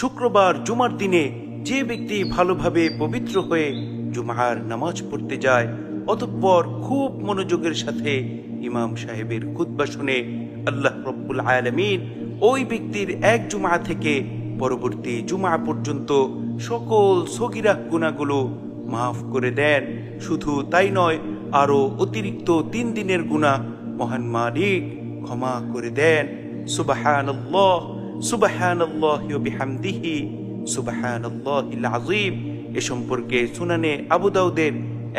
শুক্রবার জুমার দিনে যে ব্যক্তি ভালোভাবে পবিত্র হয়ে জুমার নামাজ পড়তে যায়, অতঃপর খুব মনোযোগের সাথে ইমাম সাহেবের খুতবা শুনে আল্লাহ রব্বুল আলমিন ওই ব্যক্তির এক জুমা থেকে পরবর্তী জুমা পর্যন্ত সকল সগিরা গুণাগুলো মাফ করে দেন। শুধু তাই নয় আরও অতিরিক্ত তিন দিনের গুণা মহান মালিক ক্ষমা করে দেন। সুবাহানাল্লাহ সুবাহানাল্লাহ। বিহামদিহি, সুবাহানাল্লাহিল আযীম। এ সম্পর্কে সুনানে আবু দাউদের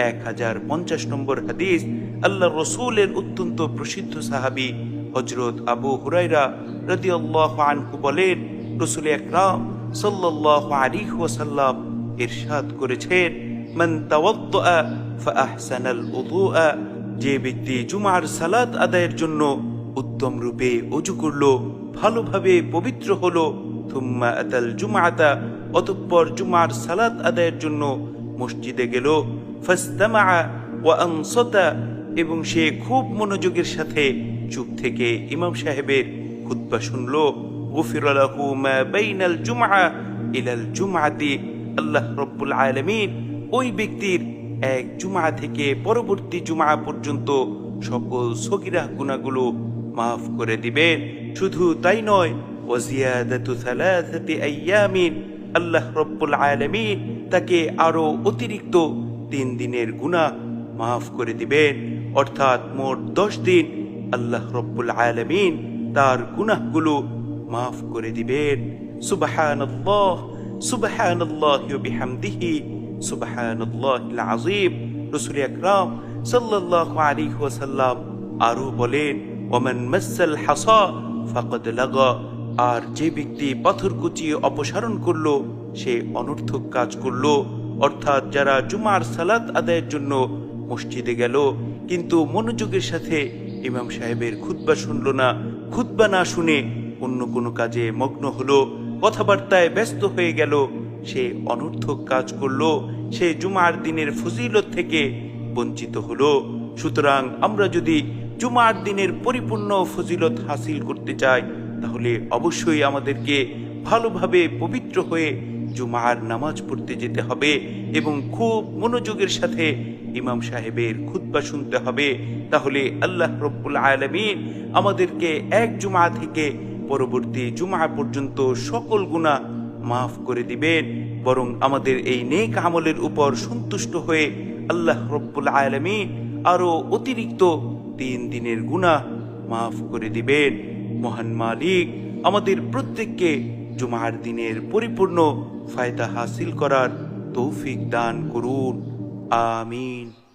এক হাজার পঞ্চাশ নম্বর হাদিস আল্লাহ রসুলের অত্যন্ত প্রসিদ্ধ সাহাবি হজরত আবু হুরাইরা রাদিয়াল্লাহ আনহু বলেন, রসুল একরাম সাল্লাহ আলিহ ওয়াসাল্লাম ইরশাদ করেছেন, মান তাওয়াদ্দা ফাআহসানাল উযুআ যে ব্যক্তি জুমার সালাত আদায়ের জন্য উত্তম রূপে অজু করল ভালোভাবে পবিত্র হলো। থুম্মা আতাল জুমাতা অতঃপর জুমার সালাত আদায়ের জন্য মসজিদে গেল। ফাস্তামা ওয়া আনসাতা, এবং সে খুব মনোযোগের সাথে চুপ থেকে ইমাম সাহেবের খুতবা শুনল। গুফির লাহু মা বাইনাল জুমআ ইলাল জুমআতি। আল্লাহ রব্বুল আলামিন ওই ব্যক্তির এক জুমা থেকে পরবর্তী জুমা পর্যন্ত সকল সগিরা গুণাগুলো মাফ করে দিবেন শুধু তাই নয়, ওয়াজিয়াদাতু সালাসাতি আইয়ামিন, আল্লাহ রব্বুল আলামিন তাকে আরও অতিরিক্ত তিন দিনের গুণা মাফ করে দিবেন অর্থাৎ মোট দশ দিন আল্লাহ রব্বুল আলামিন তার গুনাহগুলো মাফ করে দিবেন। সুবহানাল্লাহ সুবহানাল্লাহ বিহামদিহি, সুবহানাল্লাহিল আযীম। রাসূল আকরাম সাল্লাল্লাহু আলাইহি ওয়াসাল্লাম আরও বলেন ওমান মাসাল হাসা ফাকাদ লাগা আর যে ব্যক্তি পাথর কুচিয়ে অপসারণ করল, সে অনর্থক কাজ করল। অর্থাৎ যারা জুমার সালাত আদায়ের জন্য মসজিদে গেল, কিন্তু মনোযোগের সাথে ইমাম সাহেবের খুতবা শুনলো না। খুতবা না শুনে অন্য কোনো কাজে মগ্ন হলো, কথাবার্তায় ব্যস্ত হয়ে গেল। সে অনর্থক কাজ করল, সে জুমার দিনের ফজিলত থেকে বঞ্চিত হলো। সুতরাং আমরা যদি জুমার দিনের পরিপূর্ণ ফজিলত হাসিল করতে চাই তাহলে অবশ্যই আমাদেরকে ভালোভাবে পবিত্র হয়ে জুমার নামাজ পড়তে যেতে হবে এবং খুব মনোযোগের সাথে ইমাম সাহেবের খুতবা শুনতে হবে, তাহলে আল্লাহ রব্বুল আলমিন আমাদেরকে এক জুমা থেকে পরবর্তী জুমা পর্যন্ত সকল গুণা মাফ করে দিবেন, বরং আমাদের এই নেক আমলের উপর সন্তুষ্ট হয়ে আল্লাহ রব্বুল আলমিন আরও অতিরিক্ত তিন দিনের গুণা মাফ করে দিবেন। মহান মালিক আমাদের প্রত্যেককে জুমার দিনের পরিপূর্ণ ফায়দা হাসিল করার তৌফিক দান করুন। আমিন।